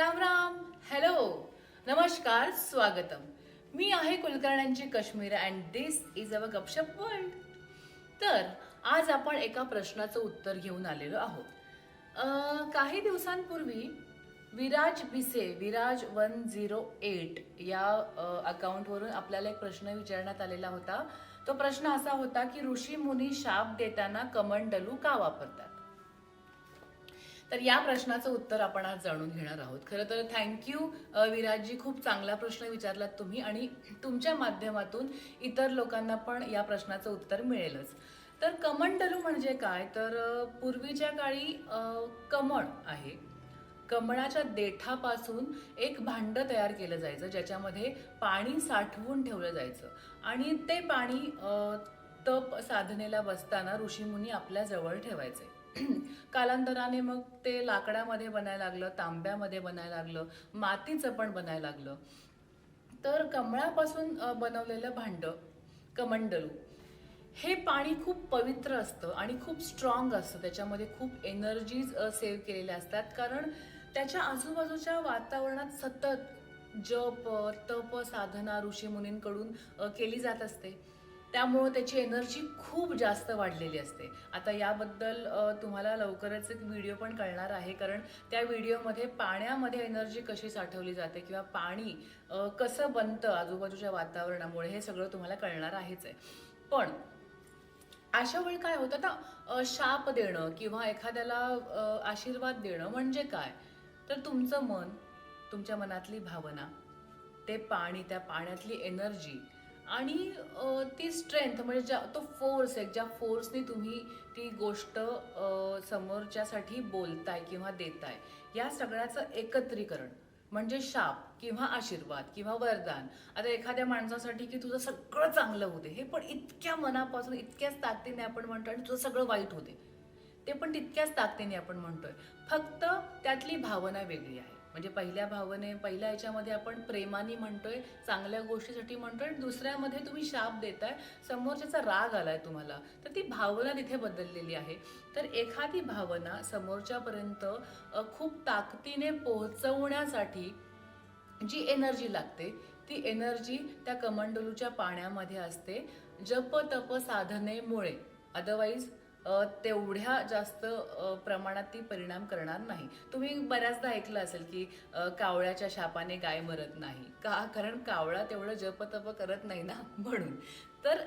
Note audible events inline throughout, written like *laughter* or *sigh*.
Ram Ram. Hello नमस्कार स्वागतम. मी आहे कुलकर्ण्यांची Kashmir and this is our Gupshup world तर आज आपण एका प्रश्नाचं उत्तर घेऊन आलेलो आहोत. काही दिवसांपूर्वी Viraj Bhise Viraj one zero eight या अकाउंटवरून आपल्याला एक प्रश्न विचारण्यात आलेला होता. तो प्रश्न असा होता की ऋषी मुनी शाप देताना कमंडलू का वापरतात? तर या प्रश्नाचं उत्तर आपण आज जाणून घेणार आहोत. खरं तर थँक्यू विराजजी खूप चांगला प्रश्न विचारलात तुम्ही आणि तुमच्या माध्यमातून इतर लोकांना पण या प्रश्नाचं उत्तर मिळेलच. तर कमंडलू म्हणजे काय? तर पूर्वीच्या काळी कमळ आहे. कमळाच्या देठापासून एक भांडं तयार केलं जायचं ज्याच्यामध्ये पाणी साठवून ठेवलं जायचं. आणि ते पाणी तप साधनेला बसताना ऋषीमुनी आपल्या जवळ ठेवायचे. *clears throat* कालांतराने मग ते लाकडामध्ये बनायला लागलं तांब्यामध्ये बनायला लागलं मातीचं पण बनायला लागलं. तर कमळापासून बनवलेलं भांडं कमंडलू हे पाणी खूप पवित्र असतं आणि खूप स्ट्रॉंग असतं. त्याच्यामध्ये खूप एनर्जीज सेव्ह केलेल्या असतात. कारण त्याच्या आजूबाजूच्या वातावरणात सतत जप तप साधना ऋषीमुनींकडून केली जात असते. त्यामुळं त्याची एनर्जी खूप जास्त वाढलेली असते. आता याबद्दल तुम्हाला लवकरच एक व्हिडिओ पण कळणार आहे कारण त्या व्हिडिओमध्ये पाण्यामध्ये एनर्जी कशी साठवली जाते किंवा पाणी कसं बनतं आजूबाजूच्या वातावरणामुळे हे सगळं तुम्हाला कळणार आहेच आहे. पण अशा वेळी काय होतं ना शाप देणं किंवा एखाद्याला आशीर्वाद देणं म्हणजे काय? तर तुमचं मन तुमच्या मनातली भावना ते पाणी त्या पाण्यातली एनर्जी आणि ती स्ट्रेंथ म्हणजे ज्या तो फोर्स आहे ज्या फोर्सनी तुम्ही ती गोष्ट समोरच्यासाठी बोलताय किंवा देताय या सगळ्याचं एकत्रीकरण. म्हणजे शाप किंवा आशीर्वाद किंवा वरदान. आता एखाद्या माणसासाठी की तुझं सगळं चांगलं होते हे पण इतक्या मनापासून इतक्याच ताकदीने आपण म्हणतो आणि तुझं सगळं वाईट होते ते पण तितक्याच ताकदीने आपण म्हणतोय. फक्त त्यातली भावना वेगळी आहे. म्हणजे पहिल्या भावने पहिल्या याच्यामध्ये आपण प्रेमाने म्हणतोय चांगल्या गोष्टीसाठी म्हणतोय आणि दुसऱ्यामध्ये तुम्ही शाप देताय समोरच्याचा राग आलाय तुम्हाला तर ती भावना तिथे बदललेली आहे. तर एखादी भावना समोरच्यापर्यंत खूप ताकदीने पोहोचवण्यासाठी जी एनर्जी लागते ती एनर्जी त्या कमंडलूच्या पाण्यामध्ये असते. जप तप साधनेमुळे. अदरवाईज तेवढ्या जास्त प्रमाणात ती परिणाम करणार नाही. तुम्ही बऱ्याचदा ऐकलं असेल की कावळ्याच्या शापाने गाय मरत नाही. का? कारण कावळा तेवढं जप तप करत नाही ना? म्हणून. तर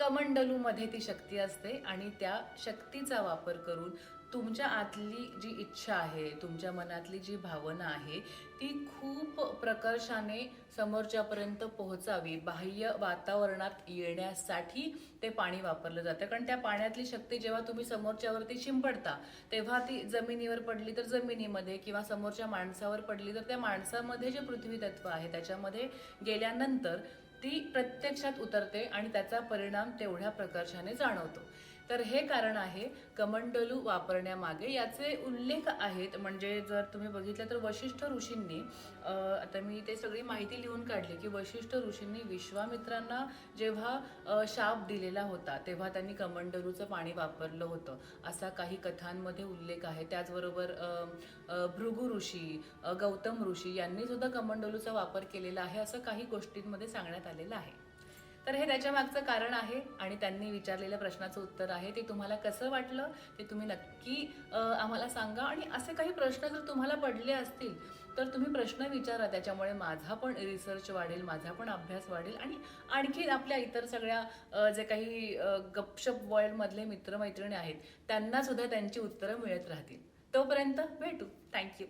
कमंडलूमध्ये ती शक्ती असते आणि त्या शक्तीचा वापर करून तुमच्या आतली जी इच्छा आहे तुमच्या मनातली जी भावना आहे ती खूप प्रकर्षाने समोरच्यापर्यंत पोहोचावी. बाह्य वातावरणात येण्यासाठी ते पाणी वापरलं जातं. कारण त्या पाण्यातली शक्ती जेव्हा तुम्ही समोरच्यावरती शिंपडता तेव्हा ती जमिनीवर पडली तर जमिनीमध्ये किंवा समोरच्या माणसावर पडली तर त्या माणसामध्ये जे पृथ्वी तत्व आहे त्याच्यामध्ये गेल्यानंतर ती प्रत्यक्षात उतरते आणि त्याचा परिणाम तेवढ्या प्रकर्षाने जाणवतो. तर हे कारण आहे कमंडलू वापरण्यामागे. याचे उल्लेख आहेत म्हणजे जर तुम्ही बघितलं तर वशिष्ठ ऋषींनी आता मी ते सगळी माहिती लिहून काढली की वशिष्ठ ऋषींनी विश्वामित्रांना जेव्हा शाप दिलेला होता तेव्हा त्यांनी कमंडलूचं पाणी वापरलं होतं. असा काही कथांमध्ये उल्लेख आहे. त्याचबरोबर भृगु ऋषी गौतम ऋषी यांनी सुद्धा कमंडलूचा वापर केलेला आहे असं काही गोष्टींमध्ये सांगण्यात आलेलं आहे. तर हे त्याच्या मागचं कारण आहे आणि त्यांनी विचारलेल्या प्रश्नाचं उत्तर आहे. ते तुम्हाला कसं वाटलं ते तुम्ही नक्की आम्हाला सांगा. आणि असे काही प्रश्न जर तुम्हाला पडले असतील तर तुम्ही प्रश्न विचारा. त्याच्यामुळे माझा पण रिसर्च वाढेल माझा पण अभ्यास वाढेल. आणि आणखी आपल्या इतर सगळ्या जे काही गपशप वर्ल्डमधले मित्रमैत्रिणी आहेत त्यांनासुद्धा त्यांची उत्तरं मिळत राहतील. तोपर्यंत भेटू. थँक्यू